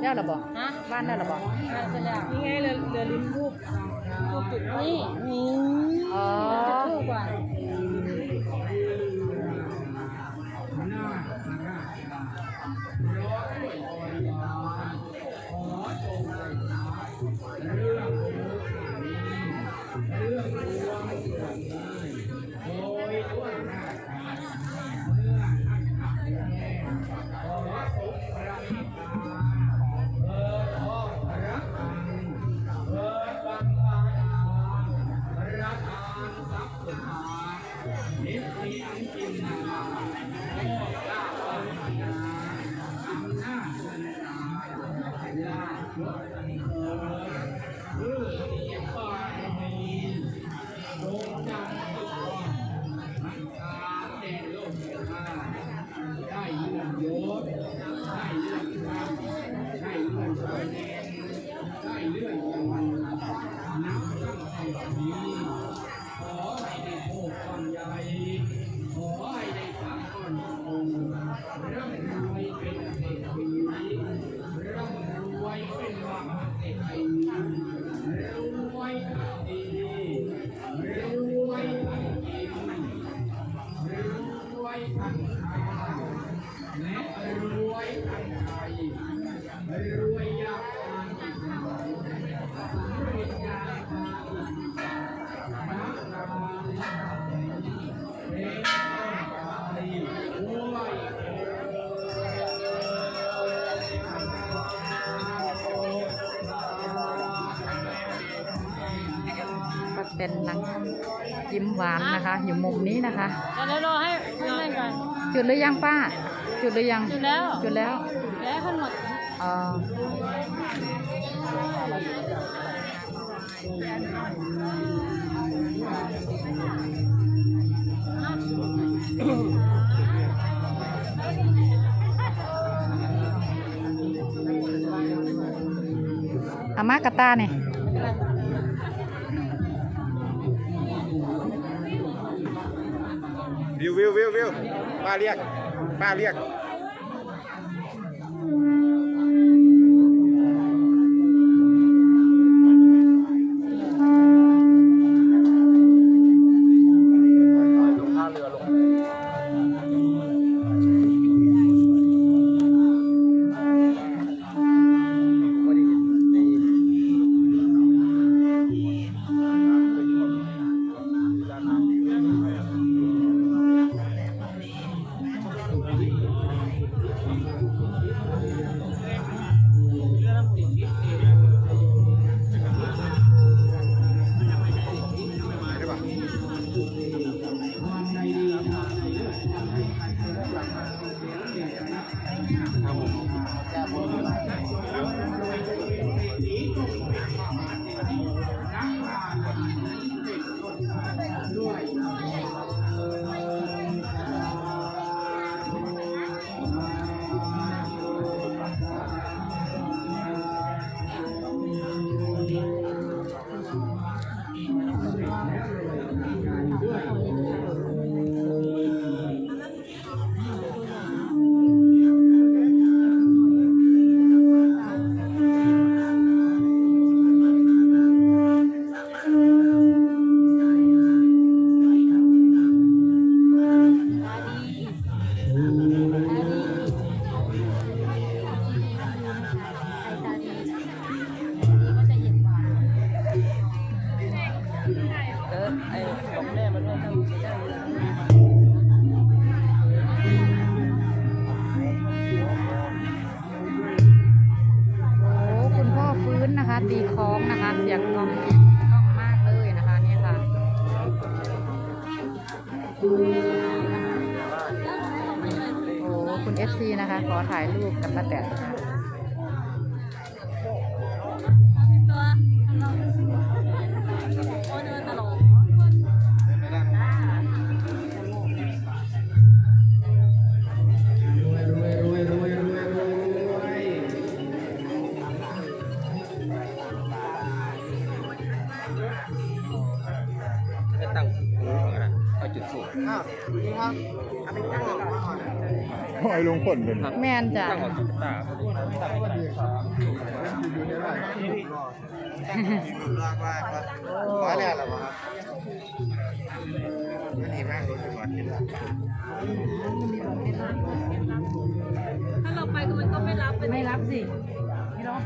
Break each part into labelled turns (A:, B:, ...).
A: แล้วเหรอบอก
B: ฮะ
A: บ้านแล้วเหรอบอก
B: ได้เสร็จแล้วนี่ไงเรือเรือลิ้นรูปรูปจุดนี่นี่
A: อ๋อ
B: จะถูกกว่า
C: นิพพิอังกินนามา ทั้งทางและรวยทั้งใจรวยยากทางอีกหน่อยสำเร็จยากทางอีกนักการเป็นต้นไปรวยเถิด
A: ก็เป็นนัง ยิ้มหวานนะคะ อยู่มุมนี้นะคะ
B: เดี๋ยวรอให้ให้แม่ก่อน
A: จุดหรือยังป้า จุดหรือยัง
B: จุดแล้ว
A: จุดแล้ว
B: เดี๋ยวให้คนหมด
A: เอ่ออามากระตาเนี่ย
D: วิววิววิ
A: สียงกล้องกล้องมากเลยนะคะนี่ค่ะโอ้คุณเอฟซีนะคะ ขอถ่ายรูปกับป้าแตนนะคะ
E: จุดสูบ
D: ห้อยลงผลเป็น
A: แม่นจ้ะ
E: ตั้งออกจุดตา
D: ร้อยแล้วหรอครับไม่ดีมากรู้สึกว่าคิดว่า
B: ถ้าเราไปก็มันก็ไม่รับเป็น
A: ไม่รับสิไม่รับ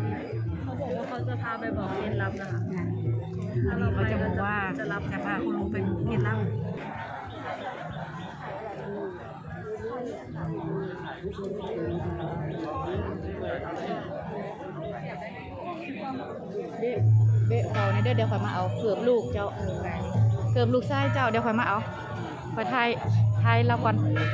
B: เขาบอกว่าเขาจะพาไปบอกเคล็ดลับนะคะถ้า
A: นี่
B: เราไป
A: เขาจะบอกว่า
B: จะรับ
A: จะพาคุณลุงไปดูเคล็ดลับ เบะเบะเขาในเดี๋ยวเดี๋ยวคอยมาเอาเกือบลูกเจ้าเกือบลูกไส้เจ้าเดี๋ยวคอยมาเอาคอยทายทายเราก่อนนัก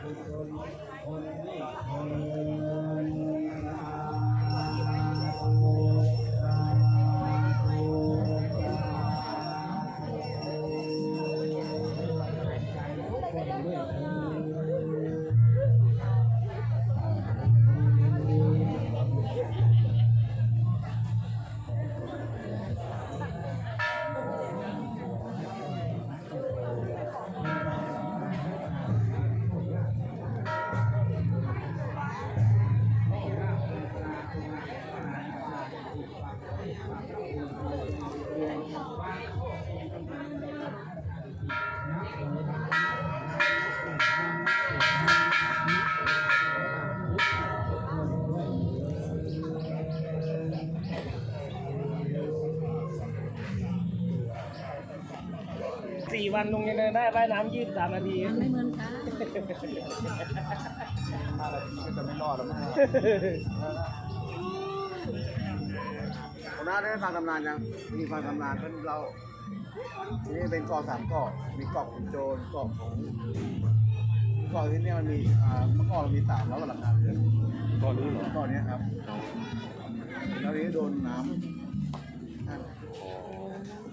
A: ধন্য ধন্য
E: สี่วันลงยังไงได้ว่ายน้ำยี่สิบสามนาที
A: ไม่เหมือนค่ะ
E: ห้านาทีก็จะไม่รอดแล้วมั้ง
D: ผมน่าได้ฟังตำนานยังมีฟังตำนานเป็นเรา นี่เป็นเกาะสามเกาะมีเกาะขุนโจรเกาะของเกาะที่นี่มันมีอ่าเมื่อก่อนมีสามแล้วหลังคาเรือน
E: ตอนนี้เหรอ
D: เกาะนี้ครับแล้วนี้โดนน้ำ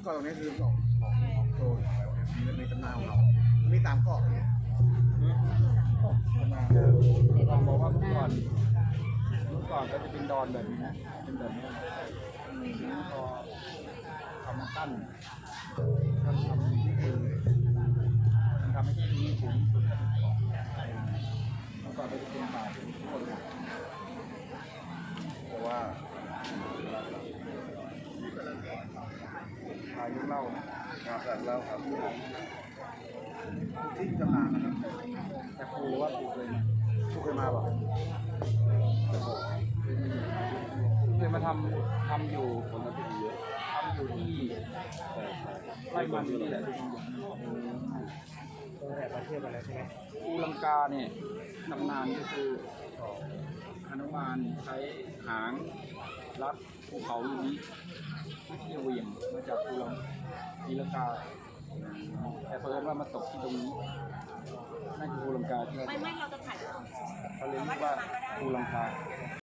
D: เกาะตรงนี้คือกอง มีตำนานของเขามีสามเกาะเนี่ย
E: ตำนาบองบอกว่าเมื่อก่อนเมื่อก่อนก็จะเป็นดอนแบบนี้นะเป็นแบบนี้พอทำกั้นทำทำที่คือมันทำให้ที่นี้สูงสุดเมื่อก่อนก็จะเป็นป่าเป็นทุกคนแต่ว่าอายุเล่านะครับแบบเล่าครับ
D: ที่ตำนานะครับ
E: แต่ครูว่าครูเคยมา
D: ทุกเคยมาบอก
E: เคยมาทำทำอยู่คนละปีเยอะทำอยู่ที่ไร่มันนี่แหละประเทศอะไรใช่ไหมภูลังกาเนี่ยตำนานก็คือฮนุมานใช้หางรัดภูเขาลูกนี้ที่เวียงมาจากภูลังภูลังกา แต่เพิ่นว่ามาตกที่ตรงนี้นั่นคือภูลังกาที่
B: ไม่ไม่เราจะถ่ายรูป
E: เขาเรียกว่าภูลังกา
B: เ